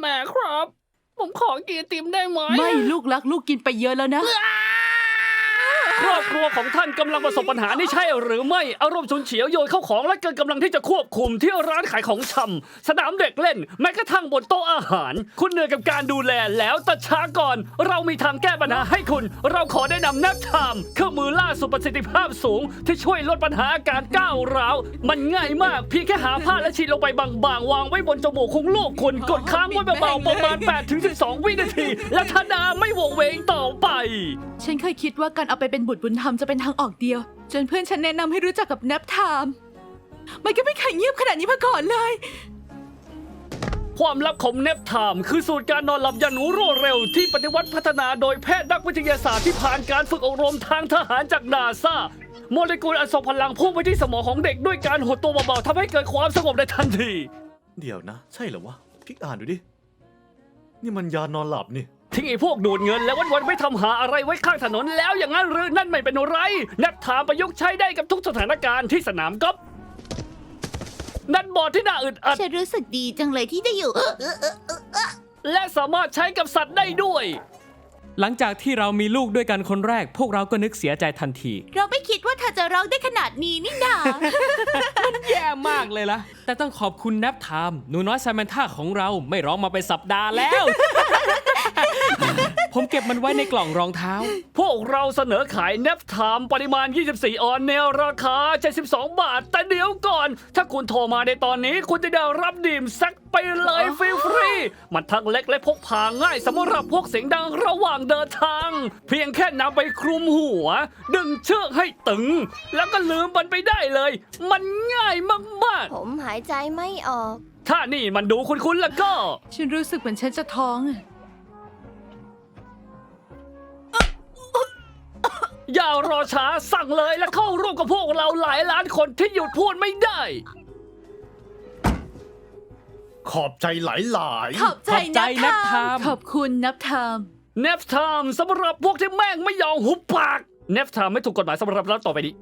แม่ครับ ผมขอกินไอติมได้ไหมไม่ลูกรักลูกกินไปเยอะแล้วนะ ครอบครัวของท่านกำลังประสบปัญหานี่ใช่หรือไม่อารมณ์ฉุนเฉียวโยนเข้าของและเกินกำลังที่จะควบคุมที่ร้านขายของชำสนามเด็กเล่น แม้กระทั่งบนโต๊ะอาหาร คุณเหนื่อยกับการดูแลแล้วแต่ช้าก่อน เรามีทางแก้ปัญหาให้คุณ เราขอแนะนำแนบไทม์เครื่องมือล่าสุดประสิทธิภาพสูง ที่ช่วยลดปัญหาอาการก้าวร้าวมันง่ายมากเพียงแค่หาผ้าและฉีดลงไปบางๆวางไว้บนจมูกของลูกคุณกดค้างไว้เบาๆประมาณ8-12 วินาที และทาดาไม่โหวงเวงต่อไป ฉันเคยคิดว่าการเอาไปเป็นบุตรบุญธรรมจะเป็นทางออกเดียว จนเพื่อนฉันแนะนำให้รู้จักกับแนบไทม์มันก็ไม่เคยเงียบขนาดนี้มาก่อนเลย ความลับของเนปไทม์คือสูตรการนอนหลับอย่างรวดเร็วที่ปฏิวัติพัฒนาโดยแพทย์นักวิทยาศาสตร์ที่ผ่านการฝึกอบรมทางทหารจากนาซาโมเลกุลอันทรงพลังพุ่งไปที่สมองของเด็กด้วยการหดตัวเบาๆทำให้เกิดความสงบในทันที เดี๋ยวนะ ใช่เหรอวะพลิกอ่านดูดิ นี่มันยานอนหลับนี่ ทิ้งไอ้พวกดูดเงินแล้ววันๆไม่ทำหาอะไรไว้ข้างถนนแล้วอย่างนั้นหรือนั่นไม่เป็นไรเนปไทม์ประยุกต์ใช้ได้กับทุกสถานการณ์ที่สนามกอล์ฟนั่นบอร์ดที่น่าอึดอัด ฉันรู้สึกดีจังเลยที่ได้อยู่เออเออเออเออและสามารถใช้กับสัตว์ได้ด้วย หลังจากที่เรามีลูกด้วยกันคนแรก พวกเราก็นึกเสียใจทันที เราไม่คิดว่าเธอจะร้องได้ขนาดนี้นี่นา แย่มากเลยล่ะ แต่ต้องขอบคุณแนบไทม์หนูน้อยแซมมนท่าของเราไม่ร้องมาเป็นสัปดาห์แล้ว ผมเก็บมันไว้ในกล่องรองเท้า พวกเราเสนอขายเนฟไทม์ปริมาณ 24 ออนในราคา 72 บาท แต่เดี๋ยวก่อน ถ้าคุณโทรมาในตอนนี้ คุณจะได้รับดื่มแซกไปเลยฟรีฟรีๆมันทั้งเล็กและพกพาง่ายสำหรับพวกเสียงดังระหว่างเดินทาง เพียงแค่นำไปคลุมหัว ดึงเชือกให้ตึง แล้วก็ลืมมันไปได้เลย มันง่ายมากผมหายใจไม่ออก ๆ ถ้านี่มันดูคุ้นๆแล้วก็ ฉันรู้สึกเหมือนฉันจะท้องอะ อย่ารอช้าสั่งเลยและเข้าร่วมกับพวกเราหลายล้านคนที่หยุดพูดไม่ได้ ขอบใจหลายหลายขอบใจขอบใจแนบแนบไทไทม์ม์ขอบคุณแนบไทม์เนฟไทม์สำหรับพวกที่แม่งไม่ยอมหุบปากเนฟไทม์ไม่ถูกกฎหมายสำหรับรัฐต่อไปนี้